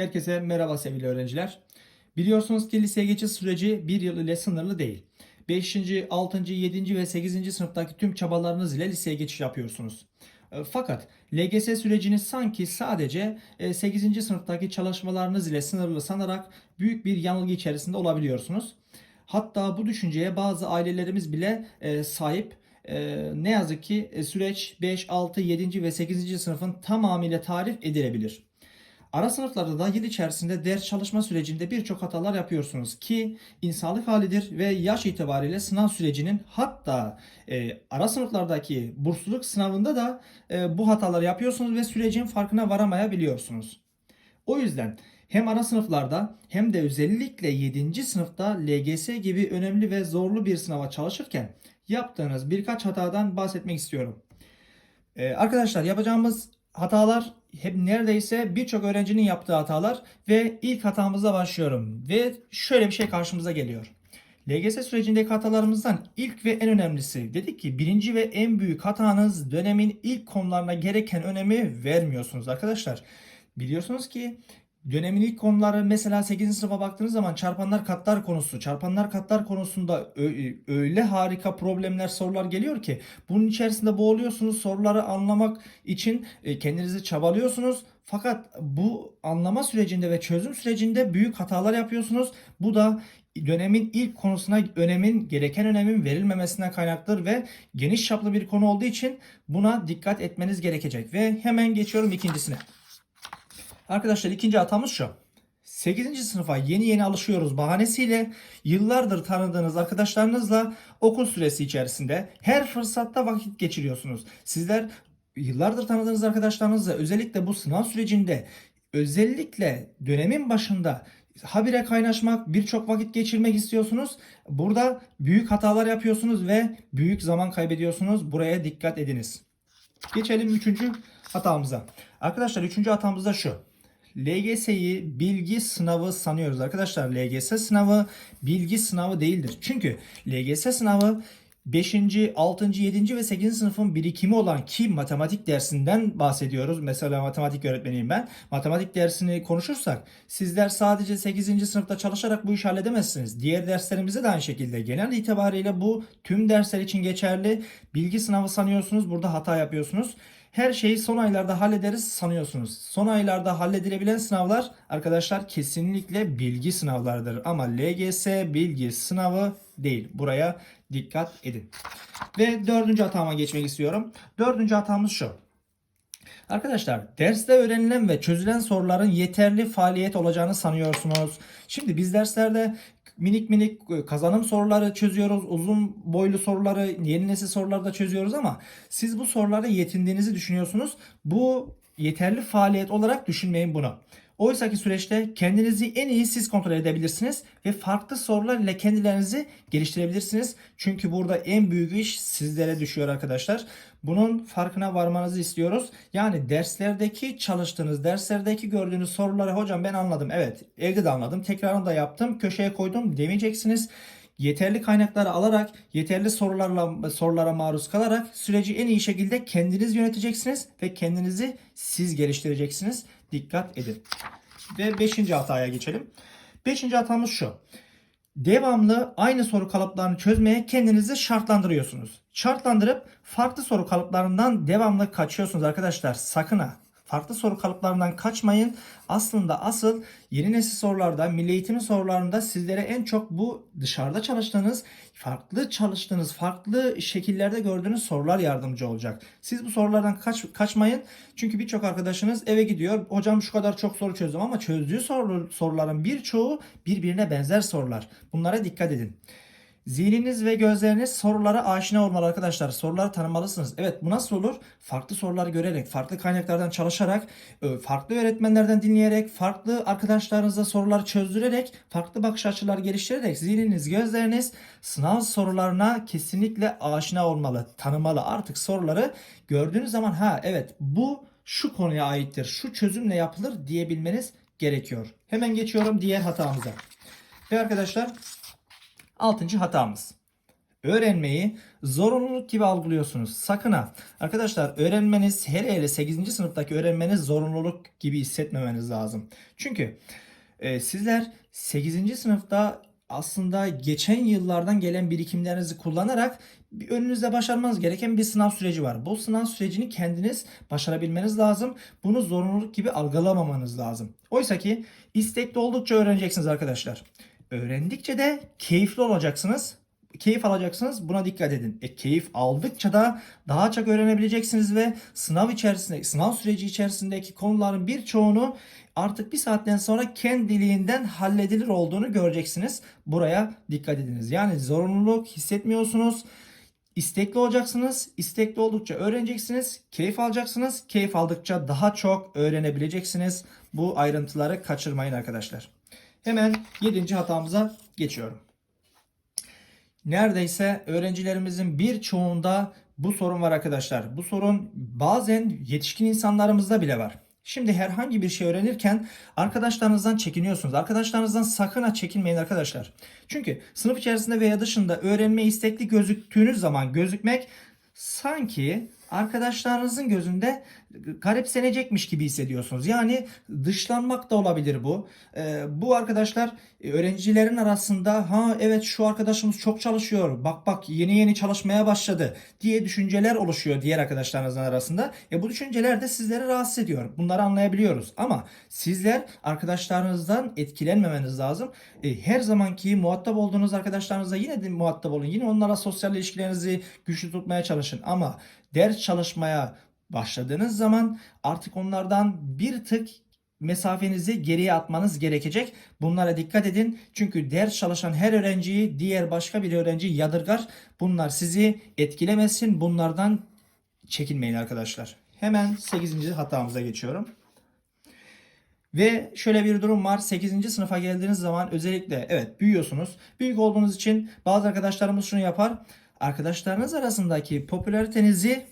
Herkese merhaba sevgili öğrenciler. Biliyorsunuz ki liseye geçiş süreci bir yıl ile sınırlı değil. 5. 6. 7. ve 8. sınıftaki tüm çabalarınız ile liseye geçiş yapıyorsunuz. E, Fakat LGS sürecini sanki sadece e, 8. sınıftaki çalışmalarınız ile sınırlı sanarak büyük bir yanılgı içerisinde olabiliyorsunuz. Hatta bu düşünceye bazı ailelerimiz bile e, sahip. E, ne yazık ki e, süreç 5, 6, 7. ve 8. sınıfın tamamıyla tarif edilebilir. Ara sınıflarda da yıl içerisinde ders çalışma sürecinde birçok hatalar yapıyorsunuz ki insanlık halidir ve yaş itibariyle sınav sürecinin hatta e, ara sınıflardaki bursluluk sınavında da e, bu hataları yapıyorsunuz ve sürecin farkına varamayabiliyorsunuz. O yüzden hem ara sınıflarda hem de özellikle 7. sınıfta LGS gibi önemli ve zorlu bir sınava çalışırken yaptığınız birkaç hatadan bahsetmek istiyorum. Ee, arkadaşlar yapacağımız hatalar hep neredeyse birçok öğrencinin yaptığı hatalar ve ilk hatamızla başlıyorum. Ve şöyle bir şey karşımıza geliyor. LGS sürecindeki hatalarımızdan ilk ve en önemlisi dedik ki birinci ve en büyük hatanız dönemin ilk konularına gereken önemi vermiyorsunuz arkadaşlar. Biliyorsunuz ki dönemin ilk konuları mesela 8. sınıfa baktığınız zaman çarpanlar katlar konusu. Çarpanlar katlar konusunda ö- öyle harika problemler sorular geliyor ki bunun içerisinde boğuluyorsunuz. Soruları anlamak için e, kendinizi çabalıyorsunuz. Fakat bu anlama sürecinde ve çözüm sürecinde büyük hatalar yapıyorsunuz. Bu da dönemin ilk konusuna önemin gereken önemin verilmemesinden kaynaklıdır ve geniş çaplı bir konu olduğu için buna dikkat etmeniz gerekecek. Ve hemen geçiyorum ikincisine. Arkadaşlar ikinci hatamız şu. 8. sınıfa yeni yeni alışıyoruz bahanesiyle yıllardır tanıdığınız arkadaşlarınızla okul süresi içerisinde her fırsatta vakit geçiriyorsunuz. Sizler yıllardır tanıdığınız arkadaşlarınızla özellikle bu sınav sürecinde özellikle dönemin başında habire kaynaşmak, birçok vakit geçirmek istiyorsunuz. Burada büyük hatalar yapıyorsunuz ve büyük zaman kaybediyorsunuz. Buraya dikkat ediniz. Geçelim üçüncü hatamıza. Arkadaşlar üçüncü hatamız da şu. LGS'yi bilgi sınavı sanıyoruz arkadaşlar. LGS sınavı bilgi sınavı değildir. Çünkü LGS sınavı 5. 6. 7. ve 8. sınıfın birikimi olan ki matematik dersinden bahsediyoruz. Mesela matematik öğretmeniyim ben. Matematik dersini konuşursak sizler sadece 8. sınıfta çalışarak bu işi halledemezsiniz. Diğer derslerimizde de aynı şekilde. Genel itibariyle bu tüm dersler için geçerli. Bilgi sınavı sanıyorsunuz. Burada hata yapıyorsunuz. Her şeyi son aylarda hallederiz sanıyorsunuz. Son aylarda halledilebilen sınavlar arkadaşlar kesinlikle bilgi sınavlarıdır. Ama LGS bilgi sınavı değil. Buraya dikkat edin. Ve dördüncü hatama geçmek istiyorum. Dördüncü hatamız şu. Arkadaşlar derste öğrenilen ve çözülen soruların yeterli faaliyet olacağını sanıyorsunuz. Şimdi biz derslerde minik minik e, kazanım soruları çözüyoruz. Uzun boylu soruları, yeni nesil soruları da çözüyoruz ama siz bu sorulara yetindiğinizi düşünüyorsunuz. Bu yeterli faaliyet olarak düşünmeyin bunu. Oysaki süreçte kendinizi en iyi siz kontrol edebilirsiniz ve farklı sorular ile kendilerinizi geliştirebilirsiniz. Çünkü burada en büyük iş sizlere düşüyor arkadaşlar. Bunun farkına varmanızı istiyoruz. Yani derslerdeki çalıştığınız, derslerdeki gördüğünüz soruları hocam ben anladım. Evet, evde de anladım. Tekrarını da yaptım, köşeye koydum demeyeceksiniz yeterli kaynakları alarak, yeterli sorularla sorulara maruz kalarak süreci en iyi şekilde kendiniz yöneteceksiniz ve kendinizi siz geliştireceksiniz. Dikkat edin. Ve 5. hataya geçelim. 5. hatamız şu. Devamlı aynı soru kalıplarını çözmeye kendinizi şartlandırıyorsunuz. Şartlandırıp farklı soru kalıplarından devamlı kaçıyorsunuz arkadaşlar. Sakın ha. Farklı soru kalıplarından kaçmayın. Aslında asıl yeni nesil sorularda, milli eğitimin sorularında sizlere en çok bu dışarıda çalıştığınız, farklı çalıştığınız, farklı şekillerde gördüğünüz sorular yardımcı olacak. Siz bu sorulardan kaç, kaçmayın. Çünkü birçok arkadaşınız eve gidiyor. Hocam şu kadar çok soru çözdüm ama çözdüğü soru, soruların birçoğu birbirine benzer sorular. Bunlara dikkat edin. Zihniniz ve gözleriniz sorulara aşina olmalı arkadaşlar. Soruları tanımalısınız. Evet bu nasıl olur? Farklı sorular görerek, farklı kaynaklardan çalışarak, e, farklı öğretmenlerden dinleyerek, farklı arkadaşlarınızla soruları çözdürerek, farklı bakış açıları geliştirerek zihniniz, gözleriniz sınav sorularına kesinlikle aşina olmalı, tanımalı. Artık soruları gördüğünüz zaman ha evet bu şu konuya aittir, şu çözümle yapılır diyebilmeniz gerekiyor. Hemen geçiyorum diğer hatamıza. Ve arkadaşlar Altıncı hatamız. öğrenmeyi zorunluluk gibi algılıyorsunuz. Sakın ha. Arkadaşlar öğrenmeniz hele hele 8. sınıftaki öğrenmeniz zorunluluk gibi hissetmemeniz lazım. Çünkü e, sizler 8. sınıfta aslında geçen yıllardan gelen birikimlerinizi kullanarak önünüzde başarmanız gereken bir sınav süreci var. Bu sınav sürecini kendiniz başarabilmeniz lazım. Bunu zorunluluk gibi algılamamanız lazım. Oysa ki istekli oldukça öğreneceksiniz arkadaşlar. Öğrendikçe de keyifli olacaksınız. Keyif alacaksınız. Buna dikkat edin. E, keyif aldıkça da daha çok öğrenebileceksiniz ve sınav içerisinde, sınav süreci içerisindeki konuların birçoğunu artık bir saatten sonra kendiliğinden halledilir olduğunu göreceksiniz. Buraya dikkat ediniz. Yani zorunluluk hissetmiyorsunuz. İstekli olacaksınız. İstekli oldukça öğreneceksiniz. Keyif alacaksınız. Keyif aldıkça daha çok öğrenebileceksiniz. Bu ayrıntıları kaçırmayın arkadaşlar. Hemen 7. hatamıza geçiyorum. Neredeyse öğrencilerimizin birçoğunda bu sorun var arkadaşlar. Bu sorun bazen yetişkin insanlarımızda bile var. Şimdi herhangi bir şey öğrenirken arkadaşlarınızdan çekiniyorsunuz. Arkadaşlarınızdan sakın ha çekinmeyin arkadaşlar. Çünkü sınıf içerisinde veya dışında öğrenme istekli gözüktüğünüz zaman gözükmek sanki arkadaşlarınızın gözünde garipsenecekmiş gibi hissediyorsunuz. Yani dışlanmak da olabilir bu. Ee, bu arkadaşlar e, öğrencilerin arasında ha evet şu arkadaşımız çok çalışıyor. Bak bak yeni yeni çalışmaya başladı diye düşünceler oluşuyor diğer arkadaşlarınızın arasında. E bu düşünceler de sizleri rahatsız ediyor. Bunları anlayabiliyoruz. Ama sizler arkadaşlarınızdan etkilenmemeniz lazım. E, her zamanki muhatap olduğunuz arkadaşlarınızla yine de muhatap olun. Yine onlara sosyal ilişkilerinizi güçlü tutmaya çalışın. Ama ders çalışmaya başladığınız zaman artık onlardan bir tık mesafenizi geriye atmanız gerekecek. Bunlara dikkat edin. Çünkü ders çalışan her öğrenciyi diğer başka bir öğrenci yadırgar. Bunlar sizi etkilemesin. Bunlardan çekinmeyin arkadaşlar. Hemen 8. hatamıza geçiyorum. Ve şöyle bir durum var. 8. sınıfa geldiğiniz zaman özellikle evet büyüyorsunuz. Büyük olduğunuz için bazı arkadaşlarımız şunu yapar. Arkadaşlarınız arasındaki popülaritenizi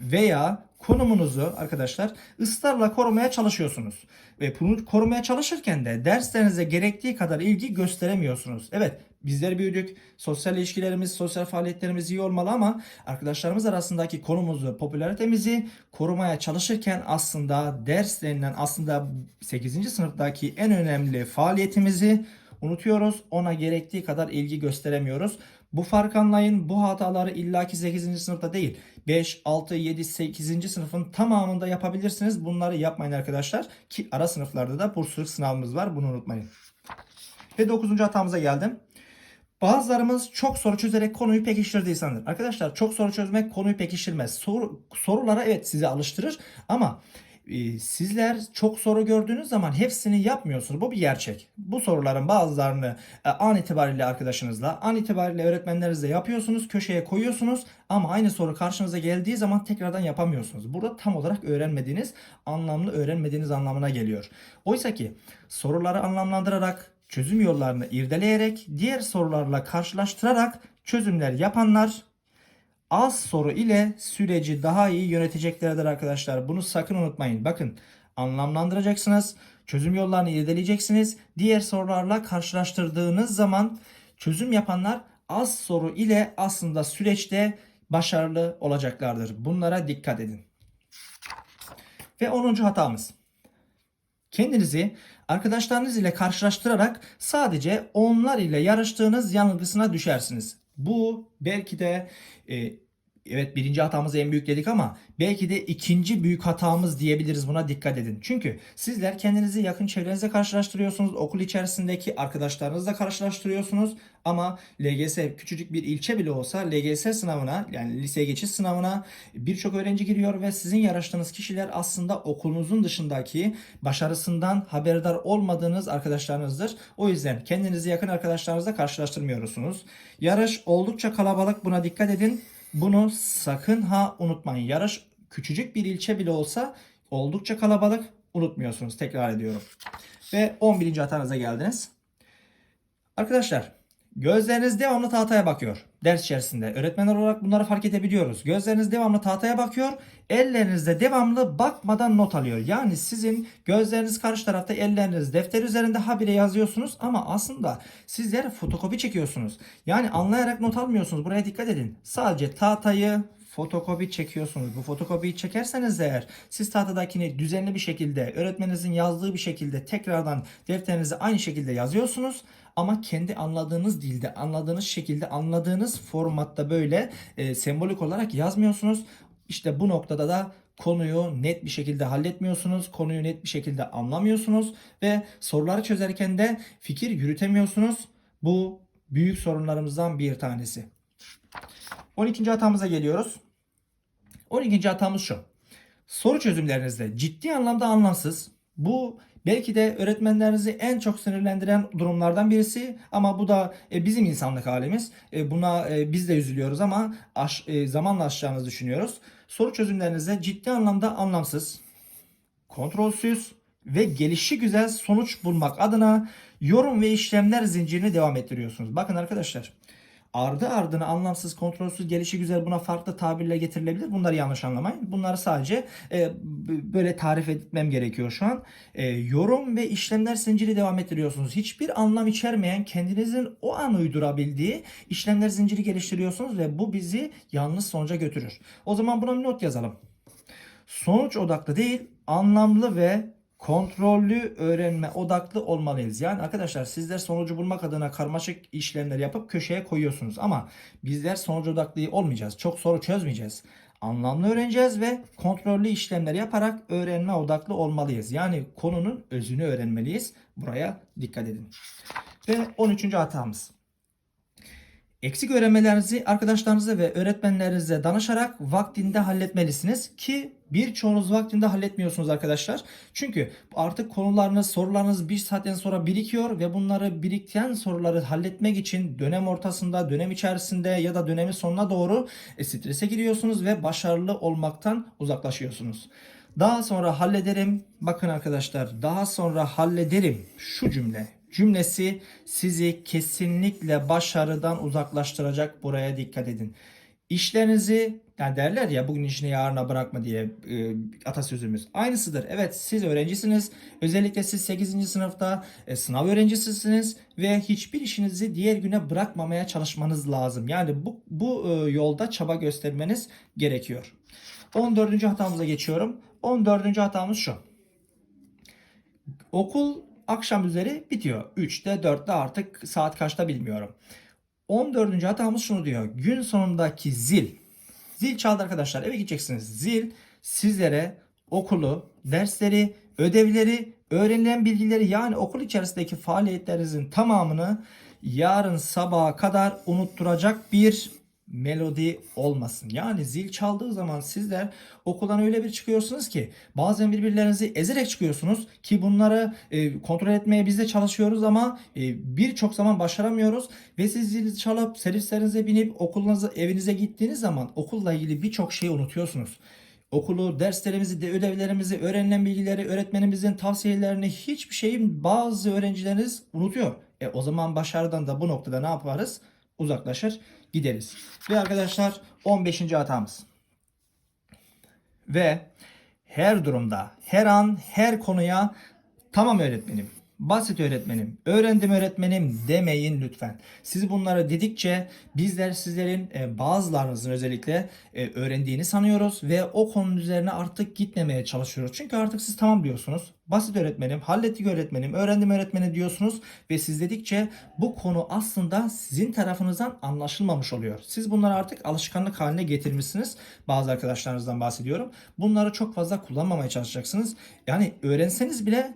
veya konumunuzu arkadaşlar ısrarla korumaya çalışıyorsunuz. Ve bunu korumaya çalışırken de derslerinize gerektiği kadar ilgi gösteremiyorsunuz. Evet bizler büyüdük. Sosyal ilişkilerimiz, sosyal faaliyetlerimiz iyi olmalı ama arkadaşlarımız arasındaki konumuzu, popülaritemizi korumaya çalışırken aslında derslerinden aslında 8. sınıftaki en önemli faaliyetimizi unutuyoruz. Ona gerektiği kadar ilgi gösteremiyoruz. Bu fark anlayın. Bu hataları illaki 8. sınıfta değil. 5, 6, 7, 8. sınıfın tamamında yapabilirsiniz. Bunları yapmayın arkadaşlar. Ki ara sınıflarda da bursluluk sınavımız var. Bunu unutmayın. Ve 9. hatamıza geldim. Bazılarımız çok soru çözerek konuyu pekiştirdiği sanır. Arkadaşlar çok soru çözmek konuyu pekiştirmez. Soru, sorulara evet sizi alıştırır ama sizler çok soru gördüğünüz zaman hepsini yapmıyorsunuz. Bu bir gerçek. Bu soruların bazılarını e, an itibariyle arkadaşınızla, an itibariyle öğretmenlerinizle yapıyorsunuz, köşeye koyuyorsunuz ama aynı soru karşınıza geldiği zaman tekrardan yapamıyorsunuz. Burada tam olarak öğrenmediğiniz, anlamlı öğrenmediğiniz anlamına geliyor. Oysa ki soruları anlamlandırarak, çözüm yollarını irdeleyerek, diğer sorularla karşılaştırarak çözümler yapanlar az soru ile süreci daha iyi yöneteceklerdir arkadaşlar. Bunu sakın unutmayın. Bakın anlamlandıracaksınız. Çözüm yollarını irdeleyeceksiniz. Diğer sorularla karşılaştırdığınız zaman çözüm yapanlar az soru ile aslında süreçte başarılı olacaklardır. Bunlara dikkat edin. Ve 10. hatamız. Kendinizi arkadaşlarınız ile karşılaştırarak sadece onlar ile yarıştığınız yanılgısına düşersiniz. Bu belki de e, evet birinci hatamız en büyük dedik ama belki de ikinci büyük hatamız diyebiliriz buna dikkat edin. Çünkü sizler kendinizi yakın çevrenizle karşılaştırıyorsunuz. Okul içerisindeki arkadaşlarınızla karşılaştırıyorsunuz. Ama LGS küçücük bir ilçe bile olsa LGS sınavına yani liseye geçiş sınavına birçok öğrenci giriyor ve sizin yarıştığınız kişiler aslında okulunuzun dışındaki başarısından haberdar olmadığınız arkadaşlarınızdır. O yüzden kendinizi yakın arkadaşlarınızla karşılaştırmıyorsunuz. Yarış oldukça kalabalık buna dikkat edin. Bunu sakın ha unutmayın. Yarış küçücük bir ilçe bile olsa oldukça kalabalık unutmuyorsunuz. Tekrar ediyorum. Ve 11. hatanıza geldiniz. Arkadaşlar Gözleriniz devamlı tahtaya bakıyor ders içerisinde. Öğretmenler olarak bunları fark edebiliyoruz. Gözleriniz devamlı tahtaya bakıyor. Elleriniz de devamlı bakmadan not alıyor. Yani sizin gözleriniz karşı tarafta elleriniz defter üzerinde habire yazıyorsunuz ama aslında sizler fotokopi çekiyorsunuz. Yani anlayarak not almıyorsunuz. Buraya dikkat edin. Sadece tahtayı fotokopi çekiyorsunuz. Bu fotokopiyi çekerseniz eğer siz tahtadakini düzenli bir şekilde öğretmeninizin yazdığı bir şekilde tekrardan defterinize aynı şekilde yazıyorsunuz ama kendi anladığınız dilde, anladığınız şekilde, anladığınız formatta böyle e, sembolik olarak yazmıyorsunuz. İşte bu noktada da konuyu net bir şekilde halletmiyorsunuz, konuyu net bir şekilde anlamıyorsunuz ve soruları çözerken de fikir yürütemiyorsunuz. Bu büyük sorunlarımızdan bir tanesi. 12. hatamıza geliyoruz. 12. hatamız şu. Soru çözümlerinizde ciddi anlamda anlamsız. Bu belki de öğretmenlerinizi en çok sinirlendiren durumlardan birisi ama bu da e, bizim insanlık halimiz. E, Buna e, biz de üzülüyoruz ama aş- zamanla aşacağınızı düşünüyoruz. Soru çözümlerinizde ciddi anlamda anlamsız, kontrolsüz ve gelişi güzel sonuç bulmak adına yorum ve işlemler zincirini devam ettiriyorsunuz. Bakın arkadaşlar ardı ardına anlamsız, kontrolsüz, gelişi güzel buna farklı tabirle getirilebilir. Bunları yanlış anlamayın. Bunları sadece e, böyle tarif etmem gerekiyor şu an. E, yorum ve işlemler zinciri devam ettiriyorsunuz. Hiçbir anlam içermeyen kendinizin o an uydurabildiği işlemler zinciri geliştiriyorsunuz ve bu bizi yanlış sonuca götürür. O zaman buna bir not yazalım. Sonuç odaklı değil, anlamlı ve kontrollü öğrenme odaklı olmalıyız. Yani arkadaşlar sizler sonucu bulmak adına karmaşık işlemler yapıp köşeye koyuyorsunuz ama bizler sonuç odaklı olmayacağız. Çok soru çözmeyeceğiz. Anlamlı öğreneceğiz ve kontrollü işlemler yaparak öğrenme odaklı olmalıyız. Yani konunun özünü öğrenmeliyiz. Buraya dikkat edin. Ve 13. hatamız. Eksik öğrenmelerinizi arkadaşlarınıza ve öğretmenlerinize danışarak vaktinde halletmelisiniz ki birçoğunuz vaktinde halletmiyorsunuz arkadaşlar. Çünkü artık konularınız, sorularınız bir saatten sonra birikiyor ve bunları birikten soruları halletmek için dönem ortasında, dönem içerisinde ya da dönemin sonuna doğru e, strese giriyorsunuz ve başarılı olmaktan uzaklaşıyorsunuz. Daha sonra hallederim. Bakın arkadaşlar, daha sonra hallederim. Şu cümle cümlesi sizi kesinlikle başarıdan uzaklaştıracak. Buraya dikkat edin. İşlerinizi yani derler ya bugün işini yarına bırakma diye e, atasözümüz. Aynısıdır. Evet siz öğrencisiniz. Özellikle siz 8. sınıfta e, sınav öğrencisisiniz ve hiçbir işinizi diğer güne bırakmamaya çalışmanız lazım. Yani bu, bu e, yolda çaba göstermeniz gerekiyor. 14. hatamıza geçiyorum. 14. hatamız şu. Okul akşam üzeri bitiyor. 3'te 4'te artık saat kaçta bilmiyorum. 14. hatamız şunu diyor. Gün sonundaki zil. Zil çaldı arkadaşlar. Eve gideceksiniz. Zil sizlere okulu, dersleri, ödevleri, öğrenilen bilgileri yani okul içerisindeki faaliyetlerinizin tamamını yarın sabaha kadar unutturacak bir melodi olmasın. Yani zil çaldığı zaman sizler okuldan öyle bir çıkıyorsunuz ki bazen birbirlerinizi ezerek çıkıyorsunuz ki bunları e, kontrol etmeye biz de çalışıyoruz ama e, birçok zaman başaramıyoruz ve siz zil çalıp servislerinize binip okulunuza evinize gittiğiniz zaman okulla ilgili birçok şeyi unutuyorsunuz. Okulu, derslerimizi, de ödevlerimizi, öğrenilen bilgileri, öğretmenimizin tavsiyelerini hiçbir şeyin bazı öğrencileriniz unutuyor. E o zaman başarıdan da bu noktada ne yaparız? Uzaklaşır gideriz. Ve arkadaşlar 15. hatamız. Ve her durumda, her an, her konuya tamam öğretmenim, basit öğretmenim, öğrendim öğretmenim demeyin lütfen. Siz bunları dedikçe bizler sizlerin e, bazılarınızın özellikle e, öğrendiğini sanıyoruz ve o konunun üzerine artık gitmemeye çalışıyoruz. Çünkü artık siz tamam diyorsunuz. Basit öğretmenim, hallettik öğretmenim, öğrendim öğretmenim diyorsunuz ve siz dedikçe bu konu aslında sizin tarafınızdan anlaşılmamış oluyor. Siz bunları artık alışkanlık haline getirmişsiniz. Bazı arkadaşlarınızdan bahsediyorum. Bunları çok fazla kullanmamaya çalışacaksınız. Yani öğrenseniz bile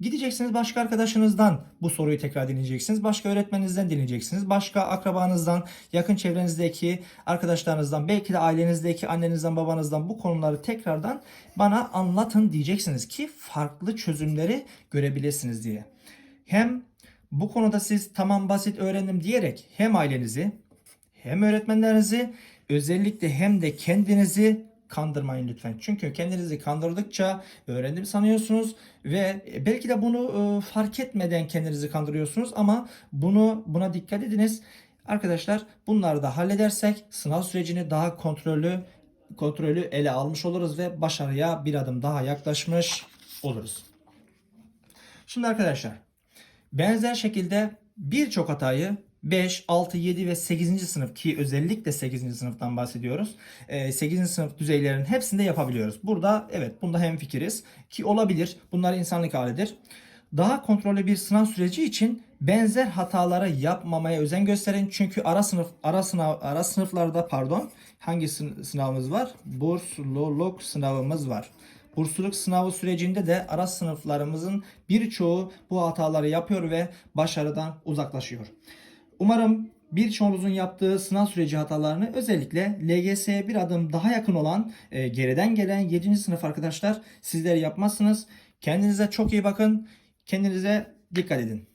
Gideceksiniz başka arkadaşınızdan bu soruyu tekrar dinleyeceksiniz. Başka öğretmeninizden dinleyeceksiniz. Başka akrabanızdan, yakın çevrenizdeki arkadaşlarınızdan, belki de ailenizdeki annenizden, babanızdan bu konuları tekrardan bana anlatın diyeceksiniz ki farklı çözümleri görebilirsiniz diye. Hem bu konuda siz tamam basit öğrendim diyerek hem ailenizi hem öğretmenlerinizi özellikle hem de kendinizi kandırmayın lütfen. Çünkü kendinizi kandırdıkça öğrendim sanıyorsunuz ve belki de bunu e, fark etmeden kendinizi kandırıyorsunuz ama bunu buna dikkat ediniz. Arkadaşlar bunları da halledersek sınav sürecini daha kontrollü kontrolü ele almış oluruz ve başarıya bir adım daha yaklaşmış oluruz. Şimdi arkadaşlar benzer şekilde birçok hatayı 5, 6, 7 ve 8. sınıf ki özellikle 8. sınıftan bahsediyoruz. 8. sınıf düzeylerin hepsinde yapabiliyoruz. Burada evet bunda hemfikiriz ki olabilir. Bunlar insanlık halidir. Daha kontrollü bir sınav süreci için benzer hataları yapmamaya özen gösterin. Çünkü ara sınıf ara sınav ara sınıflarda pardon hangi sın- sınavımız var? Bursluluk sınavımız var. Bursluluk sınavı sürecinde de ara sınıflarımızın birçoğu bu hataları yapıyor ve başarıdan uzaklaşıyor. Umarım birçoğunuzun yaptığı sınav süreci hatalarını özellikle LGS'ye bir adım daha yakın olan e, geriden gelen 7. sınıf arkadaşlar sizler yapmazsınız. Kendinize çok iyi bakın. Kendinize dikkat edin.